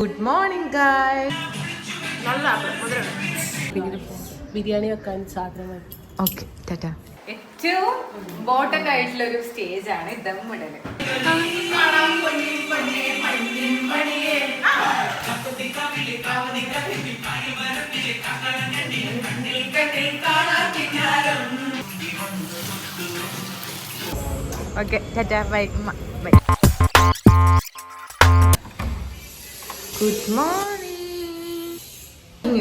Good morning ഗായ് ബിരിയാണി വെക്കാൻ സാധനമായി okay Tata ഏറ്റവും ഇമ്പോർട്ടന്റ് ആയിട്ടുള്ള ഒരു സ്റ്റേജ് ആണ് ദമ്മിടൽ okay tata bye bye good morning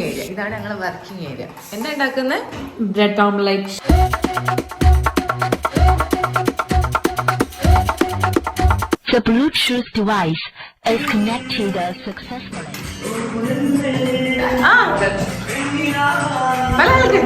area ഇതാണ് ഞങ്ങളെ വർക്കിംഗ് ഏരിയ എന്താ ഉണ്ടാക്കുന്നത് bread omelette The Bluetooth device is connected successfully. ആ മലയാളത്തിൽ.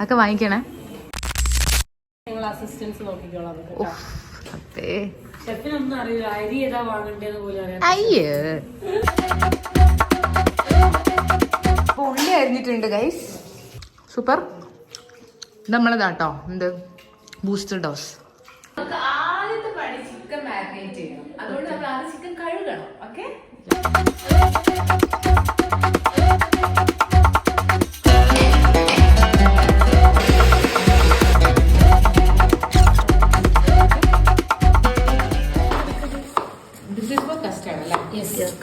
അതൊക്കെ വാങ്ങിക്കണേ. അയ്യേ. ഉള്ളി അരിഞ്ഞിട്ടുണ്ട് ഗൈസ് സൂപ്പർ. നമ്മളതാട്ടോ എന്ത്? ബൂസ്റ്റർ ഡോസ് നമുക്ക് ആദ്യത്തെ പണി ചിക്കൻ മാരിനേറ്റ് ചെയ്യണം. അതുകൊണ്ട് നമ്മൾ ആദ്യം ചിക്കൻ കഴുകണം ഓക്കെ യെസ്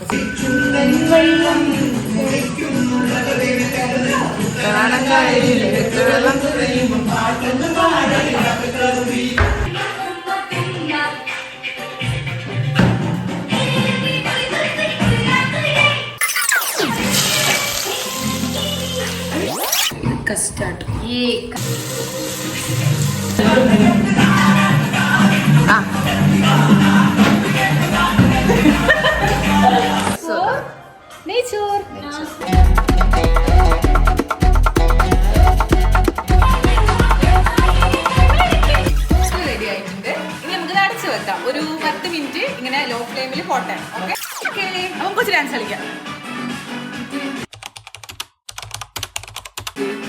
കസ്റ്റാർഡ് ഈ റെഡി ആയിട്ടുണ്ട്. ഇനി നമുക്ക് അടച്ചു വെക്കാം. ഒരു പത്ത് മിനിറ്റ് ഇങ്ങനെ ലോ ഫ്ലെയിമിൽ പോട്ടെ ഓക്കെ അപ്പം കുറച്ച് ഡാൻസ് കളിക്കാം.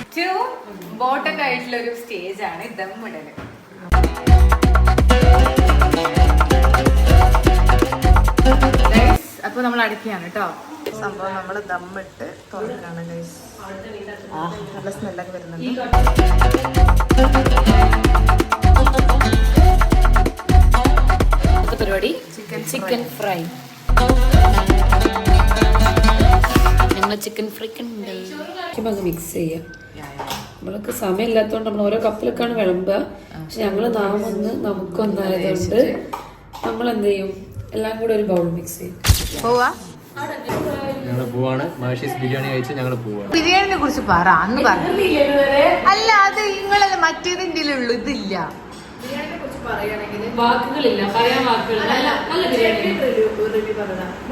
ഏറ്റവും ഇമ്പോർട്ടന്റ് ആയിട്ടുള്ള ഒരു സ്റ്റേജ് ആണ് ദമ്മിടൽ അപ്പൊ നമ്മൾ അടയ്ക്കുകയാണ് കേട്ടോ സംഭവം നമ്മൾ ദമ്മിട്ട് തുറക്കാണ് ഗൈസ് നല്ല സ്മെല്ലൊക്കെ വരുന്നുണ്ട്. പരിപാടി ചിക്കൻ ചിക്കൻ ഫ്രൈ ഞങ്ങൾ ചിക്കൻ ഫ്രൈ ഉണ്ട്. നമുക്ക് മിക്സ് ചെയ്യാം. നമ്മൾക്ക് സമയമില്ലാത്തതുകൊണ്ട് നമ്മൾ ഓരോ കപ്പിലൊക്കെയാണ് വിളമ്പുക. പക്ഷെ ഞങ്ങൾ നാം ഒന്ന് നമുക്കൊന്നായതുകൊണ്ട് നമ്മൾ എന്ത് ചെയ്യും? എല്ലാം കൂടെ ഒരു ബൗൾ മിക്സ് ചെയ്യും. പോവാ. ഞങ്ങൾ പോവാണ്. മാഷീസ് ബിരിയാണി കഴിച്ച് ഞങ്ങൾ പോവാണ്. ബിരിയാണിനെ കുറിച്ച് പറ അന്ന് പറഞ്ഞു അല്ല അത് നിങ്ങളല്ല മറ്റേതിന്റെ ഉള്ളു ഇതില്ല. വാക്കുകളില്ല പറയാൻ വാക്കുകളില്ല. നല്ല നല്ല ബിരിയാണി.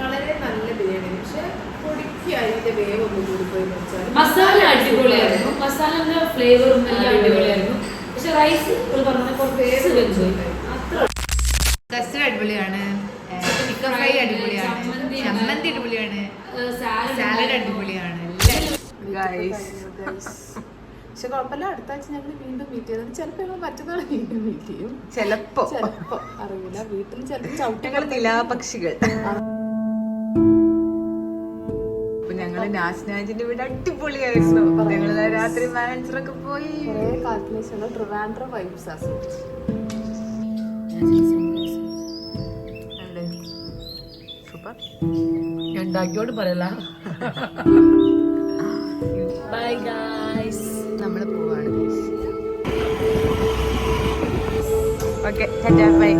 വളരെ നല്ല ബിരിയാണി പക്ഷെ മസാല അടിപൊളിയായിരുന്നു. മസാലന്റെ ഫ്ലേവറും എല്ലാം അടിപൊളിയായിരുന്നു. പക്ഷെ റൈസ് പറഞ്ഞ കുറച്ച് അടിപൊളിയാണ്. ചിക്കൻ ഫ്രൈ അടിപൊളിയാണ്. ചമ്മന്തി അടിപൊളിയാണ്. സാലഡ് അടിപൊളിയാണ്. പക്ഷെ കുഴപ്പമില്ല. അടുത്ത ആഴ്ച ഞങ്ങൾ വീണ്ടും മീറ്റ് ചെയ്യുന്നത് ചിലപ്പോൾ ഞങ്ങൾ മറ്റന്നാൾ വീണ്ടും മീറ്റ് ചെയ്യും. ചെലപ്പോ. ചിലപ്പോ. അറിയില്ല. വീട്ടിൽ ചിലപ്പോൾ ചവിട്ടങ്ങൾ നിലാപക്ഷികൾ ഞങ്ങൾ നാസ്നാജിന്റെ വീട് അടിപൊളിയായിരുന്നു. ഞങ്ങൾ രാത്രി മാനേജറൊക്കെ പോയി. കാൽക്കുലേഷൻ ട്രിവാൻഡ്ര വൈബ്സ് ആസ്വദിച്ചു സൂപ്പർ ഉണ്ടാക്കിയോട് പറയല. ബൈ ഗായ്സ് നമ്മൾ പോവാണ്. Okay bye